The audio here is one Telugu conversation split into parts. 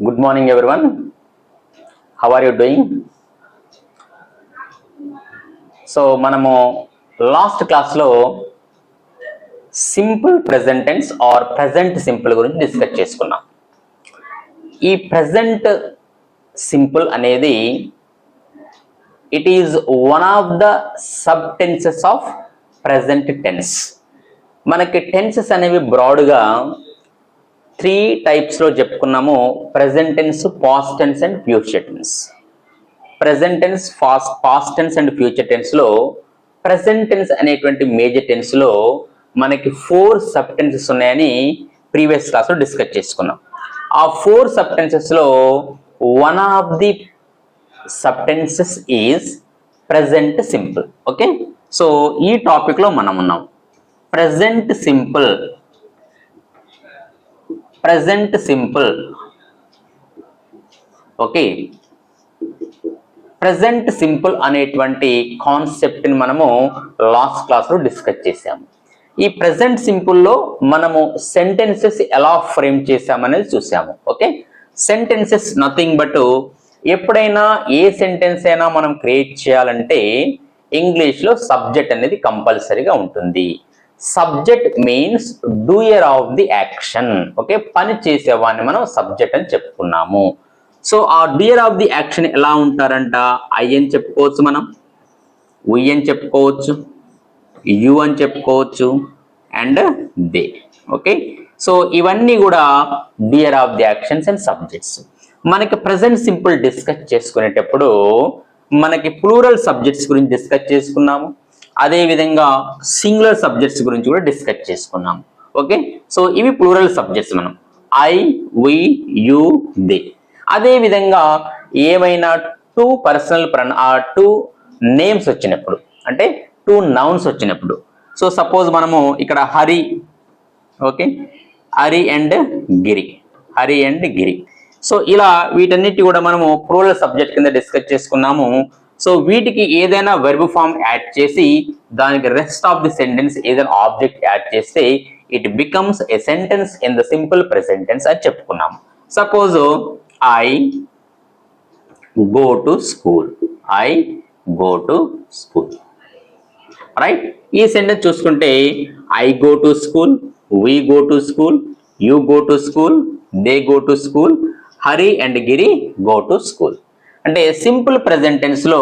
Good morning, everyone. How are you doing? So మనము లాస్ట్ క్లాస్లో simple present tense or present simple గురించి డిస్కస్ చేసుకున్నాం ఈ ప్రెజెంట్ సింపుల్ అనేది it is one of the sub tenses of present tense మనకి టెన్సెస్ అనేవి బ్రాడ్గా త్రీ టైప్స్లో చెప్పుకున్నాము. Present tense past tense and future tense present tense fast past tense and future టెన్స్లో ప్రెజెంట్ టెన్స్ అనేటువంటి మేజర్ టెన్స్లో మనకి ఫోర్ సబ్ టెన్సెస్ ఉన్నాయని ప్రీవియస్ క్లాస్లో డిస్కస్ చేసుకున్నాం. ఆ four sub టెన్సెస్లో one of the sub tenses is present simple okay so ఈ టాపిక్లో మనం ఉన్నాం. Present simple present simple okay present simple అనేటువంటి కాన్సెప్ట్ని మనము లాస్ట్ క్లాస్లో డిస్కస్ చేసాము ఈ ప్రజెంట్ సింపుల్లో మనము సెంటెన్సెస్ ఎలా ఫ్రేమ్ చేసామనేది చూసాము ఓకే సెంటెన్సెస్ నథింగ్ బట్ ఎప్పుడైనా ఏ సెంటెన్స్ అయినా మనం క్రియేట్ చేయాలంటే ఇంగ్లీష్లో సబ్జెక్ట్ అనేది కంపల్సరీగా ఉంటుంది. Subject means doer of the action okay పని చేసేవాడిని మనం సబ్జెక్ట్ అని చెప్పుకున్నాము. సో ఆ డియర్ ఆఫ్ ది యాక్షన్ ఎలా ఉంటారంట? ఐ అని చెప్పుకోవచ్చు మనం. ఉ అని చెప్పుకోవచ్చు. యు అని చెప్పుకోవచ్చు. అండ్ దే ఓకే సో ఇవన్నీ కూడా doer of the actions and subjects మనకి ప్రజెంట్ సింపుల్ డిస్కస్ చేసుకునేటప్పుడు మనకి ప్లూరల్ సబ్జెక్ట్స్ గురించి డిస్కస్ చేసుకున్నాము. అదేవిధంగా సింగులర్ సబ్జెక్ట్స్ గురించి కూడా డిస్కస్ చేసుకున్నాము ఓకే సో ఇవి ప్లూరల్ సబ్జెక్ట్స్ మనం. ఐ వి యు దే అదేవిధంగా ఏమైనా టూ పర్సనల్ ప్రణ టూ నేమ్స్ వచ్చినప్పుడు అంటే టూ నౌన్స్ వచ్చినప్పుడు. సో సపోజ్ మనము ఇక్కడ Hari okay Hari and Giri. Hari and Giri. So ఇలా వీటన్నిటి కూడా మనము ప్రోల సబ్జెక్ట్ కింద డిస్కస్ చేసుకున్నాము. సో వీటికి ఏదైనా వెర్బ్ ఫామ్ యాడ్ చేసి దానికి రెస్ట్ ఆఫ్ ది సెంటెన్స్ ఏదైనా ఆబ్జెక్ట్ యాడ్ చేస్తే it becomes a sentence in the simple present tense అని చెప్పుకున్నాం suppose I go to school I go to school right ఈ సెంటెన్స్ చూసుకుంటే I go to school we go to school you go to school they go to school Hari and Giri go to school అంటే సింపుల్ ప్రెజెంటెన్స్లో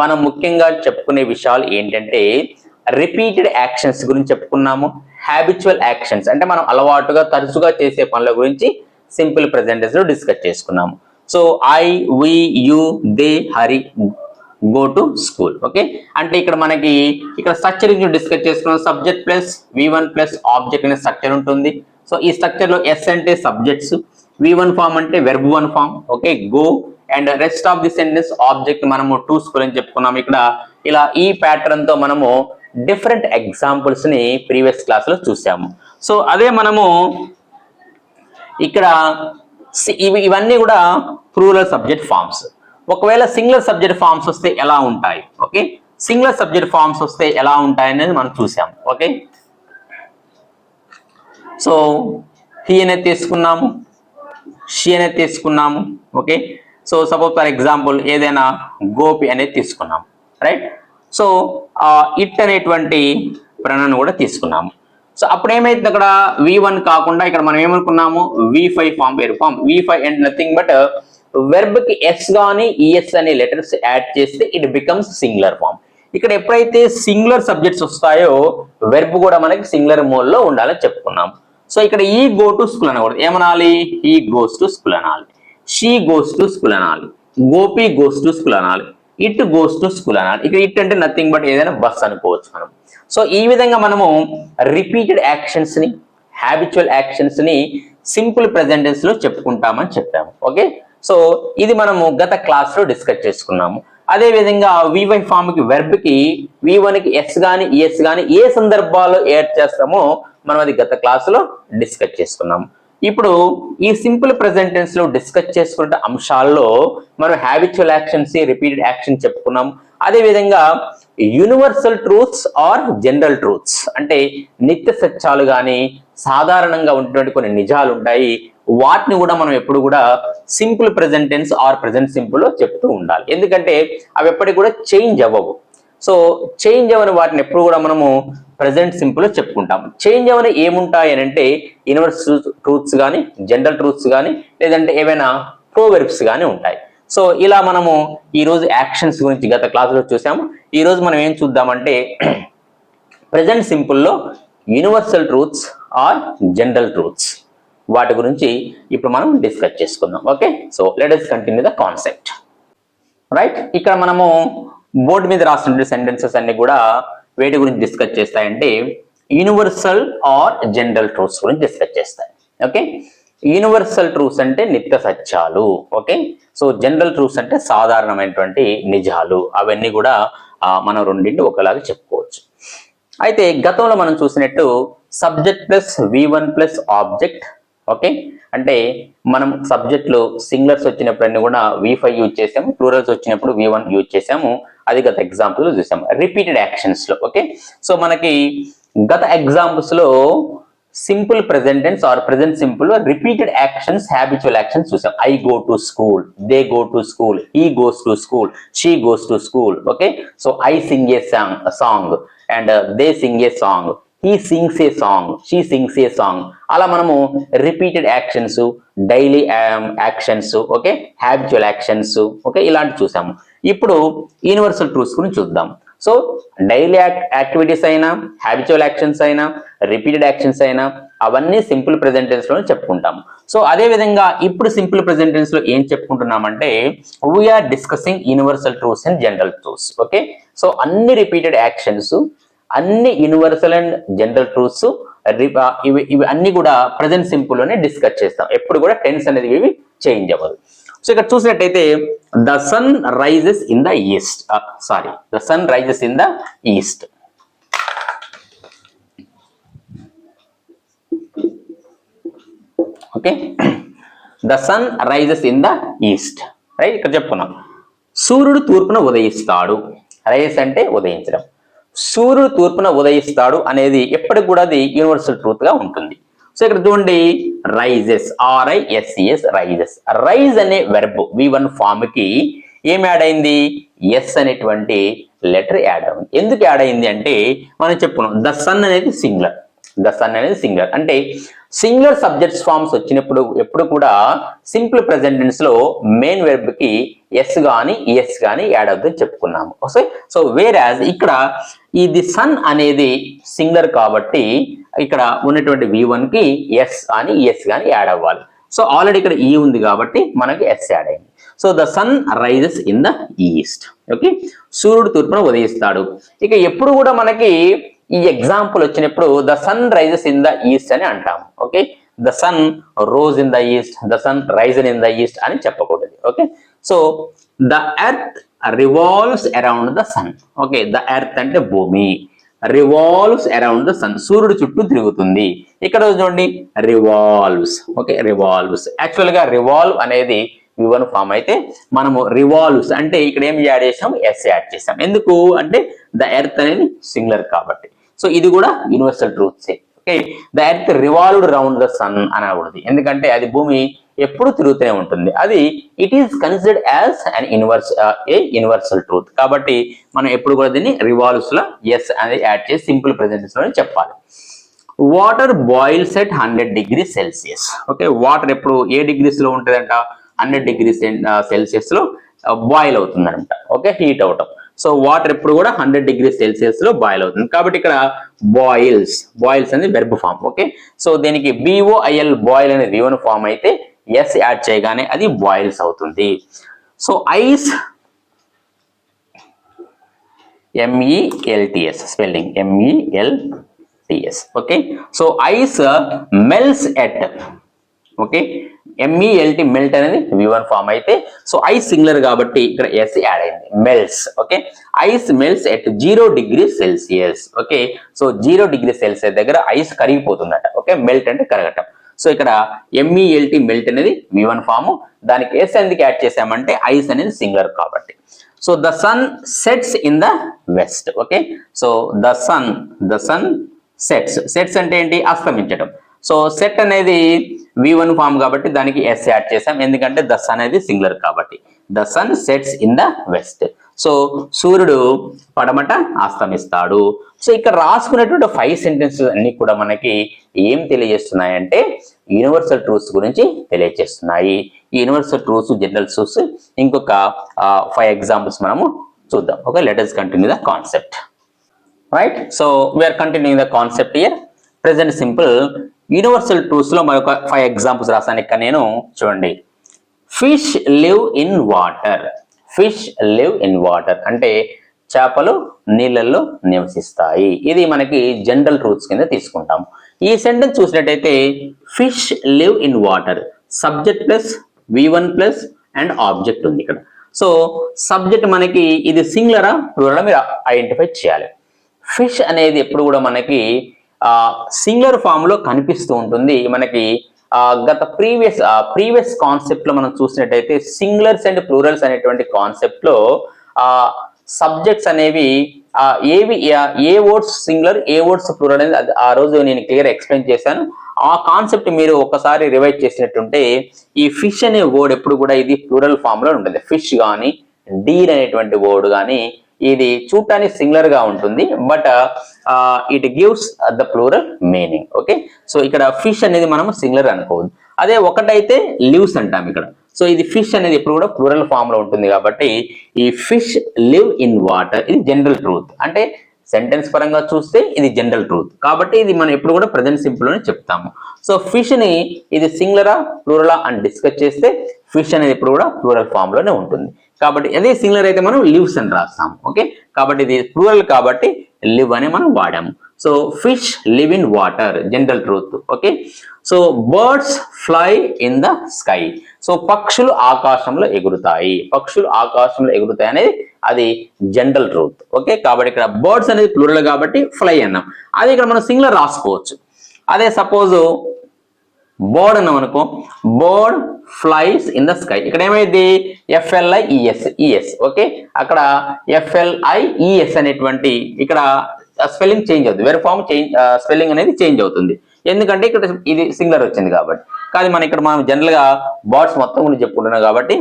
మనం ముఖ్యంగా చెప్పుకునే విషయాలు ఏంటంటే రిపీటెడ్ యాక్షన్స్ గురించి చెప్పుకున్నాము హ్యాబిచువల్ యాక్షన్స్ అంటే మనం అలవాటుగా తరచుగా చేసే పనుల గురించి సింపుల్ ప్రెజెంటెన్స్లో డిస్కస్ చేసుకున్నాము. So I we you they Hari go to school okay అంటే ఇక్కడ మనకి ఇక్కడ స్ట్రక్చర్ గురించి డిస్కస్ చేసుకున్నాం. Subject plus V one plus object అనే స్ట్రక్చర్ ఉంటుంది. సో ఈ స్ట్రక్చర్లో ఎస్ అంటే సబ్జెక్ట్స్ వి వన్ ఫామ్ అంటే verb one form okay go and rest of the sentence object మనము టు స్కూల్ అని చెప్పుకున్నాం ఇక్కడ ఇలా ఈ ప్యాటర్న్తో మనము డిఫరెంట్ ఎగ్జాంపుల్స్ని ప్రీవియస్ క్లాస్లో చూసాము. సో అదే మనము ఇక్కడ ఇవి ఇవన్నీ కూడా ప్లూరల్ సబ్జెక్ట్ ఫార్మ్స్ ఒకవేళ సింగులర్ సబ్జెక్ట్ ఫార్మ్స్ వస్తే ఎలా ఉంటాయి? ఓకే సింగులర్ సబ్జెక్ట్ ఫార్మ్స్ వస్తే ఎలా ఉంటాయి అనేది మనం చూసాం. ఓకే సో హీ అనేది తీసుకున్నాము. షీ అనేది తీసుకున్నాము. Okay so suppose for example ఏదైనా గోపి అనేది తీసుకున్నాం రైట్ సో ఇట్ అనేటువంటి ప్రణను కూడా తీసుకున్నాము. సో అప్పుడు ఏమైతుంది అక్కడ? వి వన్ కాకుండా ఇక్కడ మనం ఏమనుకున్నాము? వి ఫైవ్ ఫామ్ వేరు. Form V five and nothing but వెర్బ్కి S కానీ ఈఎస్ అనే లెటర్స్ యాడ్ చేస్తే ఇట్ బికమ్స్ సింగులర్ ఫామ్ ఇక్కడ ఎప్పుడైతే సింగులర్ సబ్జెక్ట్స్ వస్తాయో వెర్బ్ కూడా మనకి సింగులర్ మోడ్లో ఉండాలని చెప్పుకున్నాం. సో ఇక్కడ ఈ గో టు స్కూల్ అనకూడదు. ఏమనాలి? ఈ గోస్ టు స్కూల్ అనాలి. షీ గోస్ టు స్కూల్ అనాలి గోపి గోస్ టు స్కూల్ అనాలి ఇట్ గోస్ టు స్కూల్ అనాలి ఇక్కడ ఇట్ అంటే నథింగ్ బట్ ఏదైనా బస్ అనుకోవచ్చు మనం. సో ఈ విధంగా మనము రిపీటెడ్ యాక్షన్స్ని హ్యాబిచువల్ యాక్షన్స్ని సింపుల్ ప్రెజెంటెన్స్లో చెప్పుకుంటామని చెప్పాము. ఓకే సో ఇది మనము గత క్లాస్లో డిస్కస్ చేసుకున్నాము. అదే విధంగా వివై ఫామ్కి వెర్బ్కి వి కి ఎస్ గాని ఎస్ గాని ఏ సందర్భాల్లో ఏడ్ చేస్తామో మనం అది గత క్లాస్లో డిస్కస్ చేసుకున్నాము. ఇప్పుడు ఈ సింపుల్ ప్రజెంటెన్స్లో డిస్కస్ చేసుకున్న అంశాల్లో మనం హ్యాబిచువల్ యాక్షన్స్ రిపీటెడ్ యాక్షన్ చెప్పుకున్నాం. అదేవిధంగా universal truths or general truths అంటే నిత్య సత్యాలు కానీ సాధారణంగా ఉన్నటువంటి కొన్ని నిజాలు ఉంటాయి. వాటిని కూడా మనం ఎప్పుడు కూడా simple present tense or present simple చెప్తూ ఉండాలి. ఎందుకంటే అవి ఎప్పటికి కూడా చేంజ్ అవ్వవు. సో చేంజ్ అవని వాటిని ఎప్పుడు కూడా మనము ప్రజెంట్ సింపుల్ చెప్పుకుంటాం. చేంజ్ అవని ఏముంటాయి అని అంటే యూనివర్స్ ట్రూత్స్ కానీ జనరల్ ట్రూత్స్ కానీ లేదంటే ఏవైనా ప్రోవెర్బ్స్ కానీ ఉంటాయి. సో ఇలా మనము ఈరోజు యాక్షన్స్ గురించి గత క్లాసులో చూసాము. ఈరోజు మనం ఏం చూద్దామంటే present సింపుల్లో universal truths or general truths వాటి గురించి ఇప్పుడు మనం డిస్కస్ చేసుకుందాం. Okay so let us continue the concept right ఇక్కడ మనము బోర్డు మీద రాసినటువంటి సెంటెన్సెస్ అన్ని కూడా వేటి గురించి డిస్కస్ చేస్తాయంటే యూనివర్సల్ ఆర్ జనరల్ ట్రూత్స్ గురించి డిస్కస్ చేస్తాయి. ఓకే యూనివర్సల్ ట్రూత్స్ అంటే నిత్య సత్యాలు. ఓకే సో జనరల్ ట్రూత్స్ అంటే సాధారణమైనటువంటి నిజాలు. అవన్నీ కూడా మనం రెండింటి ఒకలాగా చెప్పుకోవచ్చు. అయితే గతంలో మనం చూసినట్టు subject plus V one plus object okay అంటే మనం సబ్జెక్టులు సింగులర్స్ వచ్చినప్పుడు అన్ని కూడా వి ఫైవ్ యూజ్ చేసాము ప్లూరల్స్ వచ్చినప్పుడు వి వన్ యూజ్ చేసాము అది గత ఎగ్జాంపుల్ చూసాము. రిపీటెడ్ యాక్షన్స్లో ఓకే సో మనకి గత ఎగ్జాంపుల్స్లో simple present tense or present simple repeated actions habitual actions చూసాం. I go to school they go to school he goes to school she goes to school okay so I sing a song song and they sing a song he sings a song she sings a song అలా మనము repeated actions daily actions okay habitual actions okay ఇలాంటి చూసాము. ఇప్పుడు యూనివర్సల్ ట్రూత్స్ గురించి చూద్దాం. సో డైలీ యాక్టివిటీస్ అయినా హ్యాబిచువల్ యాక్షన్స్ అయినా రిపీటెడ్ యాక్షన్స్ అయినా అవన్నీ సింపుల్ ప్రెజెంటెన్స్లో చెప్పుకుంటాం సో అదే విధంగా ఇప్పుడు సింపుల్ ప్రెజెంటెన్స్లో ఏం చెప్పుకుంటున్నామంటే we are discussing universal truths and general truths okay so అన్ని రిపీటెడ్ యాక్షన్స్ అన్ని యూనివర్సల్ అండ్ జనరల్ ట్రూత్స్ ఇవి ఇవి అన్ని కూడా ప్రజెంట్ సింపుల్లోనే డిస్కస్ చేస్తాం. ఎప్పుడు కూడా టెన్స్ అనేది ఇవి చేంజ్ అవ్వదు. సో ఇక్కడ చూసినట్టయితే the sun rises in the east sorry the sun rises in the east okay the sun rises in the east right ఇక్కడ చెప్పుకున్నాం. సూర్యుడు తూర్పున ఉదయిస్తాడు. రైజెస్ అంటే ఉదయించడం. సూర్యుడు తూర్పున ఉదయిస్తాడు అనేది ఎప్పటికి కూడా అది యూనివర్సల్ ట్రూత్గా ఉంటుంది. సో ఇక్కడ చూడండి rises R I S C S rises rise అనే వెర్బ్ వి వన్ ఫామ్కి ఏం యాడ్ అయింది? ఎస్ అనేటువంటి లెటర్ యాడ్ అయింది. ఎందుకు యాడ్ అయింది అంటే మనం చెప్పుకున్నాం ద సన్ అనేది సింగులర్ ద సన్ అనేది సింగులర్ అంటే సింగులర్ సబ్జెక్ట్స్ ఫార్మ్స్ వచ్చినప్పుడు ఎప్పుడు కూడా సింపుల్ ప్రెసెంటెన్స్లో మెయిన్ వెర్బ్కి ఎస్ గాని ఎస్ గాని యాడ్ అవుతుందని చెప్పుకున్నాము. ఓకే సో వేర్ యాజ్ ఇక్కడ ఇది సన్ అనేది సింగులర్ కాబట్టి ఇక్కడ ఉన్నటువంటి వి వన్కి ఎస్ అని ఎస్ గాని యాడ్ అవ్వాలి. సో ఆల్రెడీ ఇక్కడ ఈ ఉంది కాబట్టి మనకి ఎస్ యాడ్ అయింది. So the sun rises in the east okay సూర్యుడు తూర్పున ఉదయిస్తాడు. ఇక ఎప్పుడు కూడా మనకి ఈ ఎగ్జాంపుల్ వచ్చినప్పుడు the sun rises in the east అని అంటాము okay the sun rose in the east the sun risen in the east అని చెప్పకూడదు. Okay so the earth revolves around the sun okay the earth అంటే భూమి. రివాల్వ్స్ అరౌండ్ ద సన్ సూర్యుడు చుట్టూ తిరుగుతుంది. ఇక్కడ చూడండి. రివాల్వ్స్ ఓకే రివాల్వ్స్ యాక్చువల్గా రివాల్వ్ అనేది వివన్ ఫామ్ అయితే మనము రివాల్వ్స్ అంటే ఇక్కడ ఏం యాడ్ చేసాం? ఎస్ యాడ్ చేసాం. ఎందుకు? అంటే ద ఎర్త్ అనేది సింగులర్ కాబట్టి. సో ఇది కూడా universal ట్రూత్సే okay the earth revolved round the sun అనకూడదు. ఎందుకంటే అది భూమి ఎప్పుడు తిరుగుతూనే ఉంటుంది. అది it is considered as an universe a universal truth కాబట్టి మనం ఎప్పుడు కూడా దీన్ని రివాల్వ్స్లో ఎస్ అనేది యాడ్ చేసి సింపుల్ ప్రెజెంటేషన్లో చెప్పాలి. Water boils at hundred degree Celsius okay water ఎప్పుడు ఏ డిగ్రీస్లో ఉంటుందంట? హండ్రెడ్ డిగ్రీ సెల్సియస్లో బాయిల్ అవుతుంది అనమాట ఓకే? హీట్ అవటం. సో వాటర్ ఎప్పుడు కూడా హండ్రెడ్ డిగ్రీ సెల్సియస్లో బాయిల్ అవుతుంది. కాబట్టి ఇక్కడ బాయిల్స్ బాయిల్స్ అనేది వెర్బ్ ఫామ్ ఓకే? సో దీనికి B O I L boil అనే రివన్ ఫామ్ అయితే ఎస్ యాడ్ చేయగానే అది బాయిల్స్ అవుతుంది. So ice M E L T S spelling M E L T S okay? So ice melts at okay? M E L T melt అనేది వివన్ ఫామ్ అయితే సో ఐస్ సింగులర్ కాబట్టి ఇక్కడ ఎస్ యాడ్ అయింది. Melts okay ice melts at zero degree Celsius okay so zero degree Celsius దగ్గర ఐస్ కరిగిపోతుందట ఓకే మెల్ట్ అంటే కరగటం. సో ఇక్కడ M E L T melt అనేది వివన్ ఫామ్ దానికి ఎస్ ఎందుకు యాడ్ చేసామంటే ఐస్ అనేది సింగులర్ కాబట్టి. So the sun sets in the west okay so the sun the sun sets sets అంటే ఏంటి? అస్తమించడం సో సెట్ అనేది వి వన్ ఫామ్ కాబట్టి దానికి ఎస్ యాడ్ చేసాం ఎందుకంటే దస్ అనేది సింగులర్ కాబట్టి. The sun sets in the west so సూర్యుడు పడమట అస్తమిస్తాడు. సో ఇక్కడ రాసుకున్నటువంటి ఫైవ్ సెంటెన్సెస్ అన్ని కూడా మనకి ఏం తెలియజేస్తున్నాయంటే యూనివర్సల్ ట్రూత్స్ గురించి తెలియజేస్తున్నాయి. ఈ యూనివర్సల్ ట్రూత్స్ జనరల్ ట్రూత్స్ ఇంకొక ఫైవ్ ఎగ్జాంపుల్స్ మనము చూద్దాం. Okay letters continue the concept right so we are continuing the concept here present simple universal ట్రూత్స్లో మరొక ఫైవ్ ఎగ్జాంపుల్స్ రాసాను ఇక్కడ నేను చూడండి. Fish live in water fish live in water అంటే చేపలు నీళ్ళల్లో నివసిస్తాయి. ఇది మనకి జనరల్ రూల్స్ కింద తీసుకుంటాం. ఈ సెంటెన్స్ చూసినట్టయితే fish live in water subject plus V one plus and object ఉంది ఇక్కడ. సో సబ్జెక్ట్ మనకి ఇది సింగులరా ప్లూరల్ మీరు ఐడెంటిఫై చేయాలి. ఫిష్ అనేది ఎప్పుడు కూడా మనకి సింగులర్ ఫామ్లో కనిపిస్తూ ఉంటుంది. మనకి గత ప్రీవియస్ ప్రీవియస్ కాన్సెప్ట్లో మనం చూసినట్టయితే సింగులర్స్ అండ్ ప్లూరల్స్ అనేటువంటి కాన్సెప్ట్లో ఆ సబ్జెక్ట్స్ అనేవి ఏవి ఏ వర్డ్స్ సింగులర్ ఏ వర్డ్స్ ప్లూరల్ అనేది ఆ రోజు నేను క్లియర్ ఎక్స్ప్లెయిన్ చేశాను. ఆ కాన్సెప్ట్ మీరు ఒకసారి రివైజ్ చేసినట్టుంటే ఈ ఫిష్ అనే వర్డ్ ఎప్పుడు కూడా ఇది ప్లూరల్ ఫామ్లో ఉంటుంది ఫిష్ కానీ డీర్ అనేటువంటి వర్డ్ కానీ ఇది చూడటానికి సింగులర్గా ఉంటుంది but it gives the plural meaning okay so ఇక్కడ ఫిష్ అనేది మనం సింగులర్ అనుకోవద్దు. అదే ఒకటైతే లివ్స్ అంటాం ఇక్కడ. సో ఇది ఫిష్ అనేది ఎప్పుడు కూడా ప్లూరల్ ఫామ్లో ఉంటుంది కాబట్టి ఈ ఫిష్ లివ్ ఇన్ వాటర్ ఇది జనరల్ ట్రూత్ అంటే సెంటెన్స్ పరంగా చూస్తే ఇది జనరల్ ట్రూత్ కాబట్టి ఇది మనం ఎప్పుడు కూడా ప్రజెంట్ సింపుల్ అని చెప్తాము. సో ఫిష్ని ఇది సింగులరా ప్లూరలా అని డిస్కస్ చేస్తే ఫిష్ అనేది ఎప్పుడు కూడా ప్లూరల్ ఫామ్లోనే ఉంటుంది. కాబట్టి అదే సింగులర్ అయితే మనం లివ్స్ అని రాస్తాం ఓకే కాబట్టి ఇది ప్లూరల్ కాబట్టి లివ్ అని మనం వాడాము. So fish live in water general truth okay so birds fly in the sky so పక్షులు ఆకాశంలో ఎగురుతాయి. పక్షులు ఆకాశంలో ఎగురుతాయి అనేది అది జనరల్ ట్రూత్ ఓకే కాబట్టి ఇక్కడ బర్డ్స్ అనేది ప్లూరల్ కాబట్టి ఫ్లై అన్నాం. అది ఇక్కడ మనం సింగులర్ రాసుకోవచ్చు. అదే సపోజ్ బోర్డ్ అన్నాం అనుకో. Bird flies in the sky. ఇక్కడ ఏమైంది? F L I E S E S okay? అక్కడ F L I E S అనేటువంటి ఇక్కడ స్పెల్లింగ్ చేంజ్ అవుతుంది. వేరే ఫామ్ చేంజ్ స్పెల్లింగ్ అనేది చేంజ్ అవుతుంది. ఎందుకంటే ఇక్కడ ఇది సింగులర్ వచ్చింది కాబట్టి. కానీ మనం ఇక్కడ మనం జనరల్గా బర్డ్స్ మొత్తం గురించి చెప్పుకుంటున్నాం కాబట్టి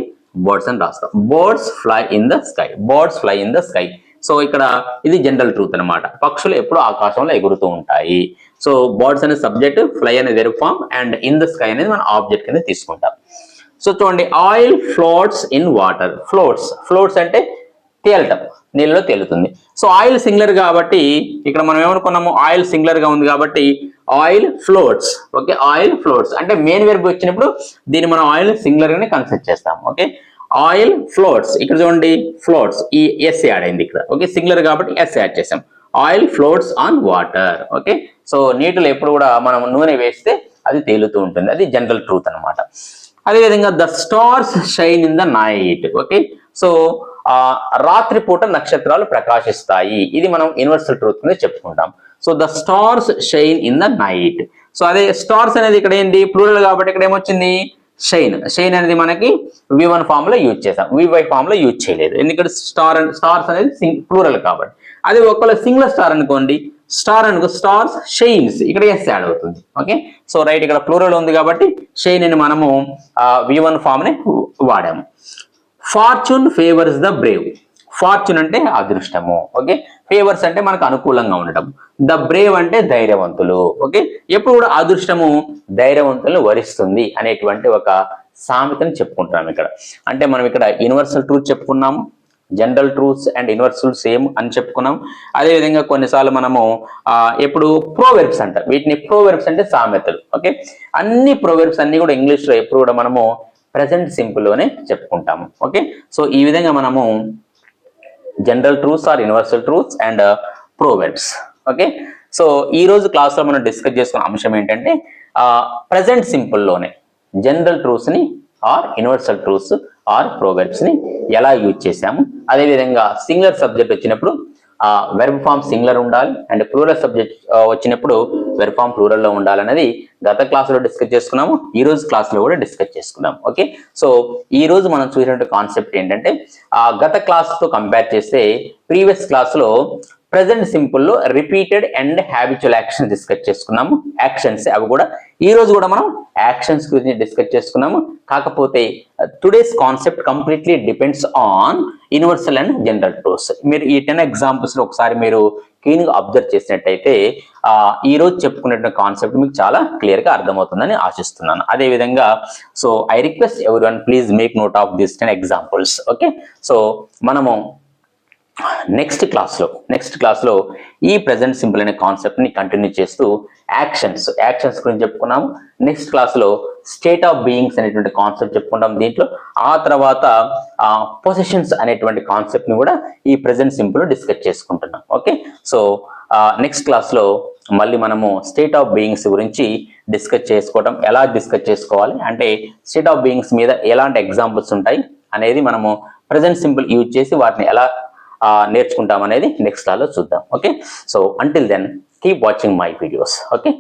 బర్డ్స్ అని రాస్తాం. Birds fly in the sky. Birds fly in the sky. So ఇక్కడ ఇది జనరల్ ట్రూత్ అన్నమాట. పక్షులు ఎప్పుడు ఆకాశంలో ఎగురుతూ ఉంటాయి. సో బర్డ్స్ అనే సబ్జెక్ట్ ఫ్లై అనేది very form and in the sky అనేది మనం ఆబ్జెక్ట్ కింద తీసుకుంటాం. సో చూడండి oil floats in water floats floats అంటే తేలటం. నీళ్ళలో తేలుతుంది. సో ఆయిల్ సింగులర్ కాబట్టి ఇక్కడ మనం ఏమనుకున్నాము? ఆయిల్ సింగులర్గా ఉంది కాబట్టి oil floats okay oil floats అంటే మెయిన్ వెర్బ్ వచ్చినప్పుడు దీన్ని మనం ఆయిల్ సింగులర్ గానే కన్సిడర్ చేస్తాం. Okay oil floats. ఇక్కడ చూడండి ఫ్లోట్స్. ఈ ఎస్ యాడ్ అయింది ఇక్కడ. ఓకే సింగులర్ కాబట్టి ఎస్ యాడ్ చేసాం. Oil floats on water. Okay so నీటిలో ఎప్పుడు కూడా మనం నూనె వేస్తే అది తేలుతూ ఉంటుంది. అది జనరల్ ట్రూత్ అన్నమాట. అదేవిధంగా the stars shine in the night. Okay so రాత్రిపూట నక్షత్రాలు ప్రకాశిస్తాయి. ఇది మనం యూనివర్సల్ ట్రూత్ కింద చెప్పుకుంటాం. So the stars shine in the night. So అదే స్టార్స్ అనేది ఇక్కడ ఏంటి? ప్లూరల్ కాబట్టి ఇక్కడ ఏమొచ్చింది? షైన్ షైన్ అనేది మనకి వి వన్ ఫామ్లో యూజ్ చేసాం వివై ఫామ్లో యూజ్ చేయలేదు. ఎందుకంటే స్టార్ స్టార్స్ అనేది ప్లూరల్ కాబట్టి. అదే ఒకవేళ సింగిల్ స్టార్ అనుకోండి స్టార్ అనుకో స్టార్స్ షైన్స్ ఇక్కడ ఎస్ యాడ్ అవుతుంది. ఓకే సో రైట్ ఇక్కడ ప్లూరల్ ఉంది కాబట్టి షైన్ అని మనము వి వన్ ఫామ్ని వాడాము. Fortune favours the brave fortune అంటే అదృష్టము. ఓకే ఫేవర్స్ అంటే మనకు అనుకూలంగా ఉండటం. ద బ్రేవ్ అంటే ధైర్యవంతులు. ఓకే? ఎప్పుడు కూడా అదృష్టము ధైర్యవంతులను వరిస్తుంది అనేటువంటి ఒక సామెతని చెప్పుకుంటున్నాం ఇక్కడ. అంటే మనం ఇక్కడ యూనివర్సల్ ట్రూత్ చెప్పుకున్నాము general truths and universal same అని చెప్పుకున్నాం. అదేవిధంగా కొన్నిసార్లు మనము ఎప్పుడు ప్రోవెర్బ్స్ అంటారు వీటిని ప్రోవెర్బ్స్ అంటే సామెతలు. ఓకే? అన్ని ప్రోవెర్బ్స్ అన్ని కూడా ఇంగ్లీష్లో ఎప్పుడు కూడా మనము ప్రజెంట్ సింపుల్లోనే చెప్పుకుంటాము. ఓకే? సో ఈ విధంగా మనము general truths or universal truths and proverbs okay so ఈ రోజు క్లాస్లో మనం డిస్కస్ చేసుకున్న అంశం ఏంటంటే ప్రజెంట్ సింపుల్లోనే జనరల్ ట్రూత్స్ని ఆర్ యూనివర్సల్ ట్రూత్స్ ఆర్ ప్రోవెర్బ్స్ని ఎలా యూజ్ చేసాము అదేవిధంగా సింగులర్ సబ్జెక్ట్ వచ్చినప్పుడు ఆ వెర్బ్ ఫామ్ సింగులర్ ఉండాలి. అండ్ ప్లూరల్ సబ్జెక్ట్ వచ్చినప్పుడు వెర్బ్ ఫామ్ ప్లూరల్లో ఉండాలనేది గత క్లాస్లో డిస్కస్ చేసుకున్నాము ఈ రోజు క్లాస్లో కూడా డిస్కస్ చేసుకున్నాం ఓకే సో ఈ రోజు మనం చూసినటువంటి కాన్సెప్ట్ ఏంటంటే ఆ గత క్లాస్తో కంపేర్ చేస్తే ప్రీవియస్ క్లాస్లో present సింపుల్లో repeated and habitual action discuss చేసుకున్నాము యాక్షన్స్ అవి కూడా ఈ రోజు కూడా మనం యాక్షన్స్ గురించి డిస్కస్ చేసుకున్నాము కాకపోతే today's concept completely depends on universal and general tools మీరు ఈ టెన్ ఎగ్జాంపుల్స్ ఒకసారి మీరు క్లీన్గా అబ్జర్వ్ చేసినట్టయితే ఆ ఈ రోజు చెప్పుకున్నటువంటి కాన్సెప్ట్ మీకు చాలా క్లియర్గా అర్థమవుతుందని ఆశిస్తున్నాను. అదే విధంగా so I request every one please make note of this ten examples okay so మనము నెక్స్ట్ క్లాస్లో నెక్స్ట్ క్లాస్లో ఈ ప్రజెంట్ సింపుల్ అనే కాన్సెప్ట్ని కంటిన్యూ చేస్తూ యాక్షన్స్ యాక్షన్స్ గురించి చెప్పుకున్నాము. నెక్స్ట్ క్లాస్లో స్టేట్ ఆఫ్ బీయింగ్స్ అనేటువంటి కాన్సెప్ట్ చెప్పుకుంటాం దీంట్లో. ఆ తర్వాత పొజిషన్స్ అనేటువంటి కాన్సెప్ట్ని కూడా ఈ ప్రజెంట్ సింపుల్ డిస్కస్ చేసుకుంటున్నాం. ఓకే సో నెక్స్ట్ క్లాస్లో మళ్ళీ మనము స్టేట్ ఆఫ్ బీయింగ్స్ గురించి డిస్కస్ చేసుకోవడం ఎలా డిస్కస్ చేసుకోవాలి? అంటే స్టేట్ ఆఫ్ బీయింగ్స్ మీద ఎలాంటి ఎగ్జాంపుల్స్ ఉంటాయి? అనేది మనము ప్రజెంట్ సింపుల్ యూజ్ చేసి వాటిని ఎలా నేర్చుకుంటాం అనేది నెక్స్ట్ లాలో చూద్దాం. Okay so until then keep watching my videos okay